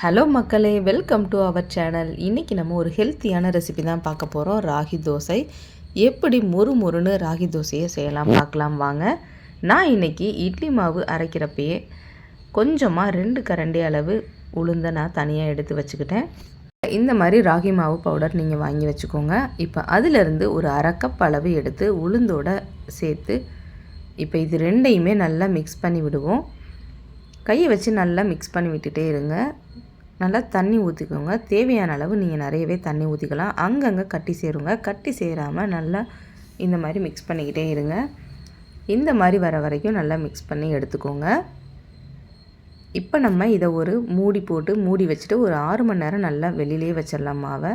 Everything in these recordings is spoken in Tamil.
ஹலோ மக்களே. வெல்கம் டு அவர் சேனல் இன்றைக்கி நம்ம ஒரு ஹெல்த்தியான ரெசிபி தான் பார்க்க போகிறோம் ராகி தோசை. எப்படி மொறு மொறுன்னு ராகி தோசையை செய்யலாம் பார்க்கலாம் வாங்க. நான் இன்றைக்கி இட்லி மாவு அரைக்கிறப்பயே கொஞ்சமாக ரெண்டு கரண்டி அளவு உளுந்தை நான் தனியாக எடுத்து வச்சுக்கிட்டேன். இந்த மாதிரி ராகி மாவு பவுடர் நீங்கள் வாங்கி வச்சுக்கோங்க. இப்போ அதிலிருந்து ஒரு அரைக்கப் அளவு எடுத்து உளுந்தோட சேர்த்து இப்போ இது ரெண்டையுமே நல்லா மிக்ஸ் பண்ணி விடுவோம். கையை வச்சு நல்லா மிக்ஸ் பண்ணி விட்டுட்டே இருங்க. நல்லா தண்ணி ஊற்றிக்கோங்க தேவையான அளவு நீங்கள் நிறையவே தண்ணி ஊற்றிக்கலாம் அங்கங்கே கட்டி சேருங்க. கட்டி சேராமல் நல்லா இந்த மாதிரி மிக்ஸ் பண்ணிக்கிட்டே இருங்க. இந்த மாதிரி வர வரைக்கும் நல்லா மிக்ஸ் பண்ணி எடுத்துக்கோங்க. இப்போ நம்ம இதை ஒரு மூடி போட்டு மூடி வச்சுட்டு ஒரு ஆறு மணி நேரம் நல்லா வெளியிலே வச்சிடலாம் மாவை.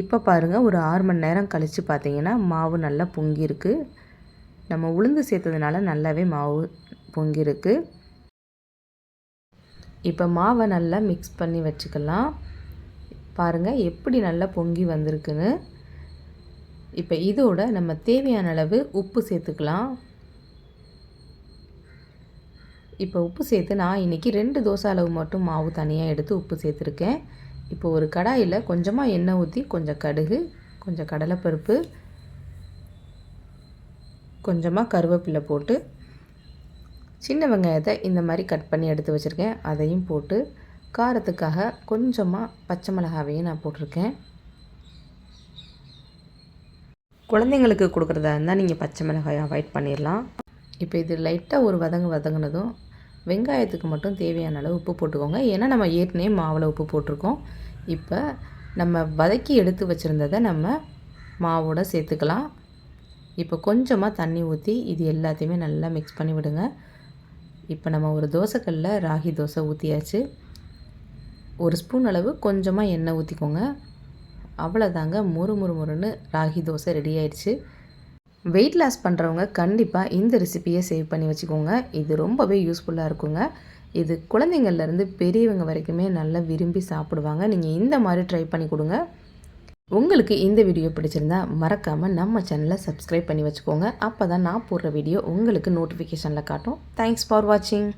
இப்போ பாருங்கள் ஒரு ஆறு மணி நேரம் கழித்து பார்த்தீங்கன்னா மாவு நல்லா பொங்கியிருக்கு. நம்ம உளுந்து சேர்த்ததுனால நல்லாவே மாவு பொங்கியிருக்கு. இப்போ மாவை நல்லா மிக்ஸ் பண்ணி வச்சுக்கலாம். பாருங்கள் எப்படி நல்லா பொங்கி வந்திருக்குன்னு. இப்போ இதோட நம்ம தேவையான அளவு உப்பு சேர்த்துக்கலாம். இப்போ உப்பு சேர்த்து நான் இன்றைக்கி ரெண்டு தோசை அளவு மட்டும் மாவு தனியாக எடுத்து உப்பு சேர்த்துருக்கேன். இப்போ ஒரு கடாயில் கொஞ்சமாக எண்ணெய் ஊற்றி கொஞ்சம் கடுகு கொஞ்சம் கடலைப்பருப்பு கொஞ்சமாக கருவேப்பிலை போட்டு சின்ன வெங்காயத்தை இந்த மாதிரி கட் பண்ணி எடுத்து வச்சுருக்கேன். அதையும் போட்டு காரத்துக்காக கொஞ்சமாக பச்சை மிளகாவையும் நான் போட்டிருக்கேன். குழந்தைங்களுக்கு கொடுக்குறதா இருந்தால் நீங்கள் பச்சை மிளகாயை அவாய்ட் பண்ணிடலாம் இப்போ இது லைட்டாக ஒரு வதங்கு வதங்கினதும் வெங்காயத்துக்கு மட்டும் தேவையான அளவு உப்பு போட்டுக்கோங்க. ஏன்னா நம்ம ஏற்கனவே மாவில் உப்பு போட்டிருக்கோம். இப்போ நம்ம வதக்கி எடுத்து வச்சுருந்ததை நம்ம மாவோட சேர்த்துக்கலாம். இப்போ கொஞ்சமாக தண்ணி ஊற்றி இது எல்லாத்தையுமே நல்லா மிக்ஸ் பண்ணி விடுங்க. இப்போ நம்ம ஒரு தோசைக்கல்லில் ராகி தோசை ஊற்றியாச்சு ஒரு ஸ்பூன் அளவு கொஞ்சமாக எண்ணெய் ஊற்றிக்கோங்க அவ்வளோதாங்க முறு முறு முறுன்னு ராகி தோசை ரெடி ஆயிடுச்சு. வெயிட் லாஸ் பண்ணுறவங்க கண்டிப்பாக இந்த ரெசிப்பியை சேவ் பண்ணி வச்சுக்கோங்க. இது ரொம்பவே யூஸ்ஃபுல்லாக இருக்குங்க. இது குழந்தைங்கள்லேருந்து பெரியவங்க வரைக்குமே நல்லா விரும்பி சாப்பிடுவாங்க. நீங்கள் இந்த மாதிரி ட்ரை பண்ணி கொடுங்க. உங்களுக்கு இந்த வீடியோ பிடிச்சிருந்தா மறக்காமல் நம்ம சேனலை சப்ஸ்கிரைப் பண்ணி வச்சுக்கோங்க. அப்போ தான் நான் போடுற வீடியோ உங்களுக்கு நோட்டிஃபிகேஷனில் காட்டும். தேங்க்ஸ் ஃபார் வாட்சிங்